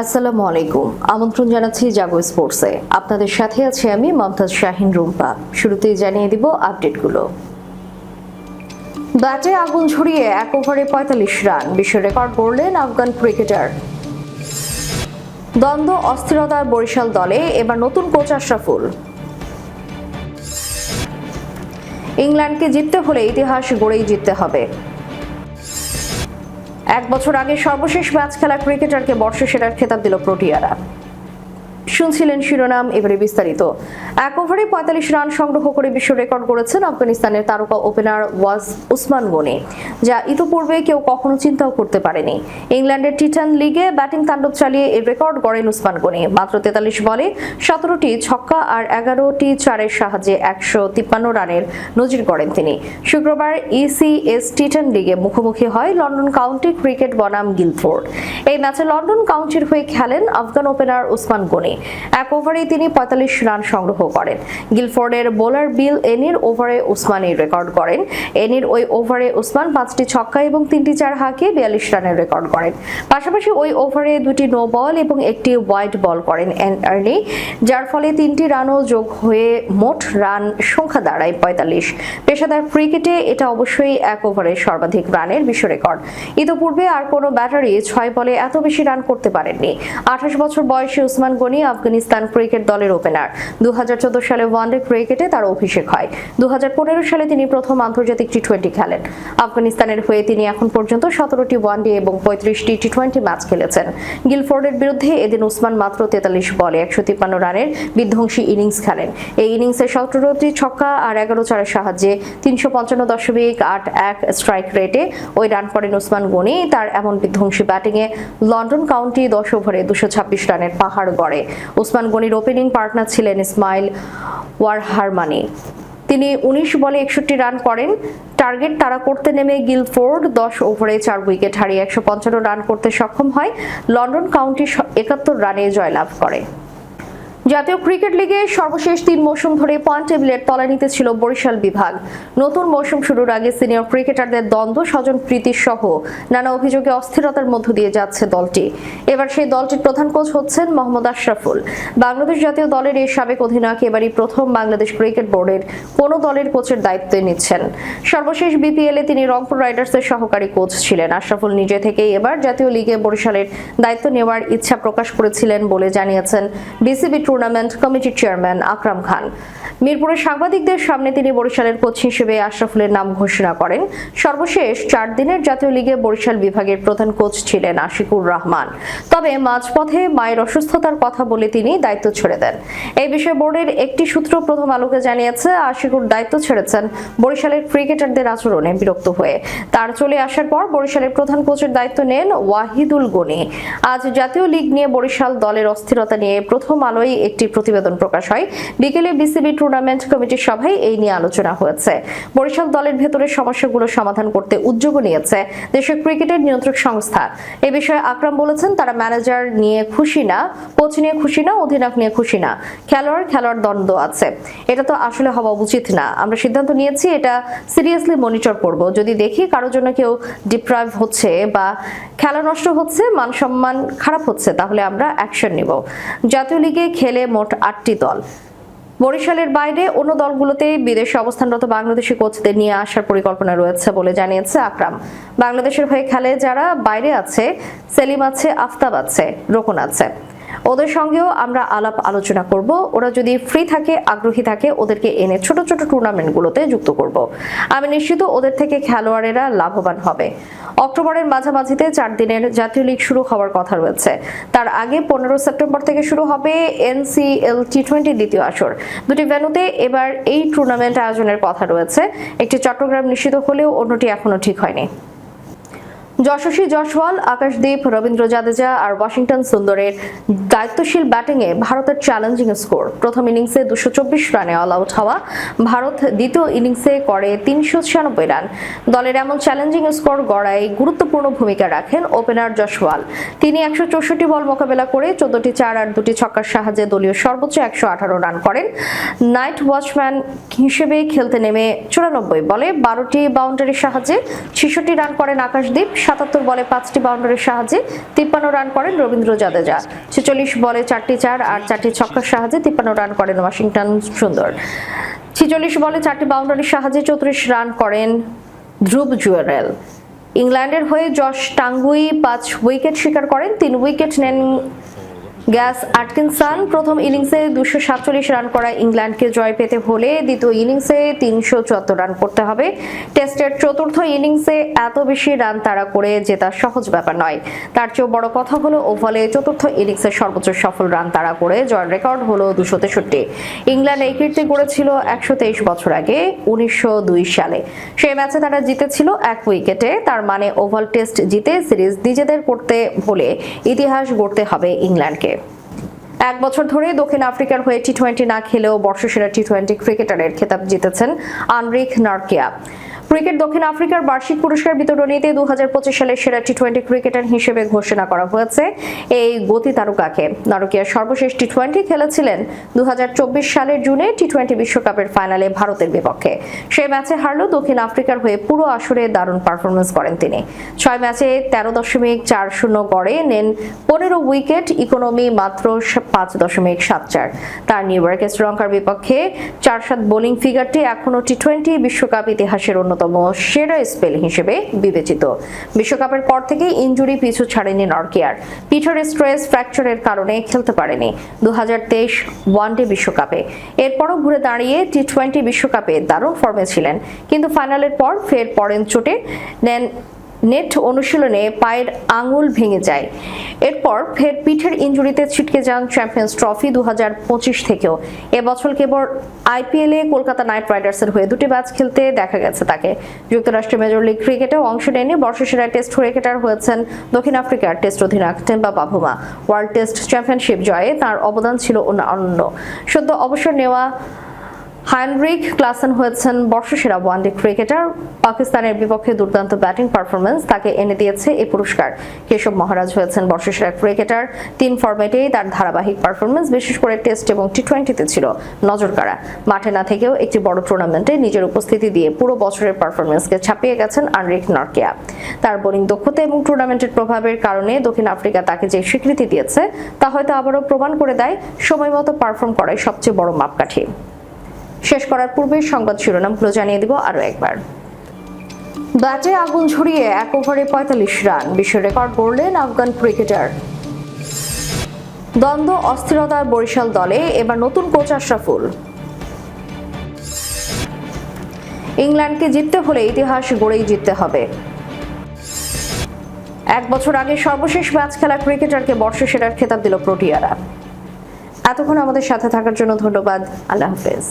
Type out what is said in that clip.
আসসালামু আলাইকুম। আমন্ত্রণ জানাচ্ছি জাগো স্পোর্টসে। আপনাদের সাথে আছি আমি মমতাজ শাহিন রুম্পা। শুরুতেই জানিয়ে দিব আপডেটগুলো। ব্যাটে আগুন ছড়িয়ে এক ওভারে পঁয়তাল্লিশ রান। বিশ্ব রেকর্ড গড়লেন আফগান ক্রিকেটার। দ্বন্দ্ব অস্থিরতার বরিশাল দলে এবার নতুন কোচ আশরাফুল। ইংল্যান্ডকে জিততে হলে ইতিহাস গড়েই জিততে হবে। এক বছর আগে সর্বশেষ ম্যাচ খেলা ক্রিকেটারকে বর্ষসেরার খেতাব দিল প্রোটিয়ারা। শুনছিলেন শিরোনাম, এবারে বিস্তারিত। এক ওভারে পঁয়তাল্লিশ রান সংগ্রহ করে বিশ্ব রেকর্ড করেছেন আফগানিস্তানের তারকা ওপেনার ওয়াজ উসমান গনি, যা ইতোপূর্বে কেউ কখনো চিন্তাও করতে পারেনি। ইংল্যান্ডের টিটান লিগে ব্যাটিং তাণ্ডব চালিয়ে এই রেকর্ড গড়েন উসমান গনি। মাত্র তেতাল্লিশ বলে সতেরোটি ছক্কা আর এগারোটি চারের সাহায্যে একশো তিপ্পান্ন রানের নজির গড়েন তিনি। শুক্রবার ইসিএস টিটান লিগে মুখোমুখি হয় লন্ডন কাউন্টি ক্রিকেট বনাম গিলফোর্ড। এই ম্যাচে লন্ডন কাউন্টির হয়ে খেলেন আফগান ওপেনার উসমান গনি। এক ওভারে তিনি পঁয়তাল্লিশ রান সংগ্রহ করেন। গিলফোর্ডের বোলার বিল এনির ওভারে উসমানই রেকর্ড করেন। এনির ওই ওভারে উসমান পাঁচটি ছক্কা এবং তিনটি চার হাঁকে বিয়াল্লিশ রানের রেকর্ড করেন। পাশাপাশি ওই ওভারে দুটি নো বল এবং একটি ওয়াইড বল করেন এন আর্লি যার ফলে তিনটি রানও যোগ হয়ে মোট রান সংখ্যা দাঁড়ায় পঁয়তাল্লিশ। পেশাদার ক্রিকেটে এটা অবশ্যই এক ওভারে সর্বাধিক রানের বিশ্ব রেকর্ড। ইতোপূর্বে আর কোনো ব্যাটারি ছয় বলে এত বেশি রান করতে পারেননি। আঠাশ বছর বয়সী উসমান গনি আফগানিস্তান ক্রিকেট দলের ওপেনার। দু হাজার চোদ্দ সালে ওয়ানডে ক্রিকেটে তার অভিষেক হয়। দু হাজার পনেরো সালে তিনি প্রথম আন্তর্জাতিক টি টোয়েন্টি খেলেন। আফগানিস্তানের হয়ে তিনি এখন পর্যন্ত সতেরোটি ওয়ানডে এবং পঁয়ত্রিশটি টি টোয়েন্টি ম্যাচ খেলেছেন। গিলফোর্ডের বিরুদ্ধে এদিন উসমান মাত্র তেতাল্লিশ বলে একশো তিপ্পান্ন রানের বিধ্বংসী ইনিংস খেলেন। এই ইনিংসে সতেরোটি ছক্কা আর এগারো চারের সাহায্যে তিনশো পঞ্চান্ন দশমিক আট এক স্ট্রাইক রেটে ওই রান করেন উসমান গনি। তার এমন বিধ্বংসী ব্যাটিংয়ে লন্ডন কাউন্টি দশ ওভারে দুশো ছাব্বিশ রানের পাহাড় গড়ে। উসমান গনির ওপেনিং পার্টনার ছিলেন ইসমাইল ওয়ারহারমানি। তিনি উনিশ বলে একষট্টি রান করেন। টার্গেট তারা করতে নেমে গিলফোর্ড দশ ওভারে চার উইকেট হারিয়ে একশো পঞ্চান্ন রান করতে সক্ষম হয়। লন্ডন কাউন্টি একাত্তর রানে জয়লাভ করে। জাতীয় ক্রিকেট লিগে সর্বশেষ তিন মৌসুম ধরে পয়েন্ট টেবিলের তলানিতে ছিল বরিশাল বিভাগ। নতুন মৌসুম শুরুর আগে সিনিয়র ক্রিকেটারদের দ্বন্দ্ব, স্বজন প্রীতি সহ নানা অভিযোগে অস্থিরতার মধ্য দিয়ে যাচ্ছে দলটি। এবার সেই দলটির প্রধান কোচ হচ্ছেন মোহাম্মদ আশরাফুল। বাংলাদেশ জাতীয় দলের এই সাবেক অধিনায়ক এবারই প্রথম বাংলাদেশ ক্রিকেট বোর্ডের কোনো দলের কোচের দায়িত্ব নিচ্ছেন। সর্বশেষ বিপিএল এ তিনি রংপুর রাইডার্সের সহকারী কোচ ছিলেন। আশরাফুল নিজে থেকেই এবার জাতীয় লিগে বরিশালের দায়িত্ব নেওয়ার ইচ্ছা প্রকাশ করেছিলেন বলে জানিয়েছেন বিসিবি টুর্নামেন্ট কমিটির চেয়ারম্যান আকরাম খান। মিরপুরের সাংবাদিকদের সামনে তিনি বরিশালের কোচ হিসেবে আশরাফুলের নাম ঘোষণা করেন। সর্বশেষ চার দিনের জাতীয় লিগে বরিশাল বিভাগের প্রধান কোচ ছিলেন আশিকুর রহমান। তবে মাঝপথে মায়ের অসুস্থতার কথা বলে তিনি দায়িত্ব ছেড়ে দেন। এই বিষয়ে বোর্ডের একটি সূত্র প্রথম আলোকে জানিয়েছে, আশিকুর দায়িত্ব ছেড়েছেন বরিশালের ক্রিকেটারদের আচরণে বিরক্ত হয়ে। তার চলে আসার পর বরিশালের প্রধান কোচের দায়িত্ব নেন ওয়াহিদুল গনি। আজ জাতীয় লীগ নিয়ে বরিশাল দলের অস্থিরতা নিয়ে প্রথম আলোয় একটি প্রতিবেদন প্রকাশ হয়। বিকেলে বিসিবি টুর্নামেন্ট কমিটির সভায় এই নিয়ে আলোচনা হয়েছে। বরিশাল দলের ভেতরের সমস্যাগুলো সমাধান করতে উদ্যোগ নিয়েছে দেশের ক্রিকেটের নিয়ন্ত্রক সংস্থা। এ বিষয়ে আকরাম বলেছেন, তারা ম্যানেজার নিয়ে খুশি না, কোচ নিয়ে খুশি না, অধিনায়ক নিয়ে খুশি না। খেলোয়াড় খেলোয়াড় দ্বন্দ্ব আছে। এটা তো আসলে হওয়া উচিত না। আমরা সিদ্ধান্ত নিয়েছি, এটা সিরিয়াসলি মনিটর করব। যদি দেখি কারোর জন্য কেউ ডিপ্রাইভ হচ্ছে বা খেলা নষ্ট হচ্ছে, মান সম্মান খারাপ হচ্ছে, তাহলে আমরা অ্যাকশন নিব। জাতীয় লিগে খেলে মোট আটটি দল। বরিশালের বাইরে অন্য দলগুলোতে বিদেশে অবস্থানরত বাংলাদেশি কোচদের নিয়ে আসার পরিকল্পনা রয়েছে বলে জানিয়েছে আকরাম। বাংলাদেশের হয়ে খেলে যারা বাইরে আছে, সেলিম আছে, আফতাব আছে, রোকন আছে। ওদের সঙ্গেও আমরা আলাপ আলোচনা করব। ওরা যদি ফ্রি থাকে, আগ্রহী থাকে, ওদেরকে এনে ছোট ছোট টুর্নামেন্টগুলোতে যুক্ত করব। আমি নিশ্চিত ওদের থেকে খেলোয়াড়েরা লাভবান হবে। অক্টোবরের মাঝামাঝিতে চার দিনের জাতীয় লীগ শুরু হওয়ার কথা রয়েছে। তার আগে পনেরো সেপ্টেম্বর থেকে শুরু হবে এনসিএল টি টোয়েন্টি দ্বিতীয় আসর। দুটি ভেন্যুতে এবার এই টুর্নামেন্ট আয়োজনের কথা রয়েছে। একটি চট্টগ্রাম নিশ্চিত হলেও অন্যটি এখনও ঠিক হয়নি। যশস্বী জয়সওয়াল, আকাশদীপ, রবীন্দ্র জাদেজা আর ওয়াশিংটন সুন্দরের দায়িত্বশীল ব্যাটিংয়ে ভারতের চ্যালেঞ্জিং স্কোর। প্রথম ইনিংসে দুশো রানে অল আউট হওয়া। ভারত দ্বিতীয় ইনিংসে করে তিনশো ছিয়ানব্বই রান। দলের এমন চ্যালেঞ্জিং স্কোর গড়ায় গুরুত্বপূর্ণ ভূমিকা রাখেন ওপেনার জয়সওয়াল। তিনি একশো চৌষট্টি বল মোকাবেলা করে চোদ্দটি চার আর দুটি ছক্কার সাহায্যে দলীয় সর্বোচ্চ একশো আঠারো রান করেন। নাইট ওয়াচম্যান হিসেবে খেলতে নেমে চুরানব্বই বলে বারোটি বাউন্ডারির সাহায্যে ছেষট্টি রান করেন আকাশদীপ সাতাত্তর বলে পাঁচটি বাউন্ডারির সাহায্যে তিপ্পান্ন রান করেন রবীন্দ্র জাদেজা। ছেচল্লিশ বলে চারটি চার আর চারটি ছক্কার সাহায্যে তিপ্পান্ন রান করেন ওয়াশিংটন সুন্দর। ছিচল্লিশ বলে চারটি বাউন্ডারির সাহায্যে চৌত্রিশ রান করেন ধ্রুব জুয়েরেল ইংল্যান্ডের হয়ে জশ টাঙ্গুই পাঁচ উইকেট শিকার করেন, তিন উইকেট নেন গ্যাস আটকিনসন প্রথম ইনিংসে দুশো সাতচল্লিশ রান করা ইংল্যান্ডকে জয় পেতে হলে দ্বিতীয় ইনিংসে তিনশো চুয়াত্তর রান করতে হবে। টেস্টের চতুর্থ ইনিংসে এত বেশি রান তাড়া করে জেতা সহজ ব্যাপার নয়। তার চেয়েও বড় কথা হলো ওভালে চতুর্থ ইনিংসে সর্বোচ্চ সফল রান তাড়া করে জয়ের রেকর্ড হলো দুশো তেষট্টি। ইংল্যান্ড এই কীর্তি গড়েছিল একশো তেইশ বছর আগে, উনিশশো দুই সালে। সেই ম্যাচে তারা জিতেছিল এক উইকেটে, তার মানে ওভাল টেস্ট জিতে সিরিজ নিজেদের করতে হলে ইতিহাস গড়তে হবে ইংল্যান্ডকে। এক বছর ধরে দক্ষিণ আফ্রিকার হয়ে টি টোয়েন্টি না খেলেও বর্ষসেরা টি টোয়েন্টি ক্রিকেটারের খেতাব জিতেছেন আনরিক নার্কিয়া। ক্রিকেট দক্ষিণ আফ্রিকার বার্ষিক পুরস্কার বিতরণীতে দুহাজার পঁচিশ সালের সেরা টি টোয়েন্টি ক্রিকেটার হিসেবে ঘোষণা করা হয়েছে। এই গতি তারকাকে নারকিয়া সর্বশেষ টি টোয়েন্টি খেলেছিলেন দুহাজার চব্বিশ সালের জুনে টি টোয়েন্টি বিশ্বকাপের ফাইনালে ভারতের বিপক্ষে। সেই ম্যাচে হারলেও দক্ষিণ আফ্রিকার হয়ে পুরো আসরে দারুণ পারফরমেন্স করেন তিনি। ছয় ম্যাচে তেরো দশমিক চার শূন্য গড়ে নেন পনেরো উইকেট, ইকোনমি মাত্র পাঁচ দশমিক সাত চার। তার নিউ ইয়র্কে শ্রীলঙ্কার বিপক্ষে চার সাত বোলিং ফিগারটি এখনও টি টোয়েন্টি বিশ্বকাপ ইতিহাসের অন্যতম সেরা স্পেল হিসেবে বিবেচিত। বিশ্বকাপের পর থেকে ইঞ্জুরি পিছু ছাড়েনি নরকিয়ার। পিঠের স্ট্রেস ফ্র্যাকচারের কারণে খেলতে পারেনি। দু ওয়ানডে বিশ্বকাপে। এরপরও ঘুরে দাঁড়িয়ে টি টোয়েন্টি বিশ্বকাপে দারুণ ফর্মে ছিলেন। কিন্তু ফাইনালের পর ফের পড়েন চোটে। নেন নেট অনুশীলনে পায়ের আঙুল ভেঙে যায়। এরপর ফের পিঠের ইঞ্জুরিতে ছিটকে যান চ্যাম্পিয়ন্স ট্রফি দু হাজার পঁচিশ থেকেও। এবছর কেবল আইপিএলে কলকাতা নাইট রাইডার্সের হয়ে দুটি ম্যাচ খেলতে দেখা গেছে তাকে। যুক্তরাষ্ট্রের মেজর লিগ ক্রিকেটেও অংশ নেয়নি। বর্ষসেরা টেস্ট ক্রিকেটার হয়েছেন দক্ষিণ আফ্রিকার টেস্ট অধিনায়ক Temba Bavuma. World test championship জয়ে তার অবদান ছিল অনন্য। সদ্য অবসর নেওয়া হাইনরিক ক্লাসেন হয়েছেন বর্ষসেরা ওয়ানডে ক্রিকেটার। পাকিস্তানের বিপক্ষে দুর্দান্ত ব্যাটিং পারফরমেন্স তাকে এনে দিয়েছে এই পুরস্কার। কেশব মহারাজ হয়েছেন বর্ষসেরা ক্রিকেটার। তিন ফরম্যাটেই তার ধারাবাহিক পারফরমেন্স বিশেষ করে টেস্ট এবং টি টোয়েন্টিতে ছিল। নজরকাড়া। মাঠে না থেকেও একটি বড় টুর্নামেন্টে নিজের উপস্থিতি দিয়ে পুরো বছরের পারফরমেন্সকে ছাপিয়ে গেছেন আনরিক নরকিয়া। তার বোলিং দক্ষতা এবং টুর্নামেন্টের প্রভাবের কারণে দক্ষিণ আফ্রিকা তাকে যে স্বীকৃতি দিয়েছে, তা হয়তো আবারও প্রমাণ করে দেয় সময় মতো পারফর্ম করাই সবচেয়ে বড় মাপকাঠি। শেষ করার পূর্বে সংবাদ শিরোনামগুলো জানিয়ে দিব আরও একবার। ব্যাটে আগুন ঝরিয়ে এক ওভারে পঁয়তাল্লিশ রান বিশ্ব রেকর্ড গড়লেন আফগান ক্রিকেটার। দ্বন্দ্ব অস্থিরতার বরিশাল দলে, এবার নতুন কোচ আশরাফুল। ইংল্যান্ডকে জিততে হলে ইতিহাস গড়েই জিততে হবে। এক বছর আগে সর্বশেষ ম্যাচ খেলা ক্রিকেটারকে বর্ষসেরার খেতাব দিল প্রোটিয়ারা। এতক্ষণ আমাদের সাথে থাকার জন্য ধন্যবাদ। আল্লাহ হাফেজ।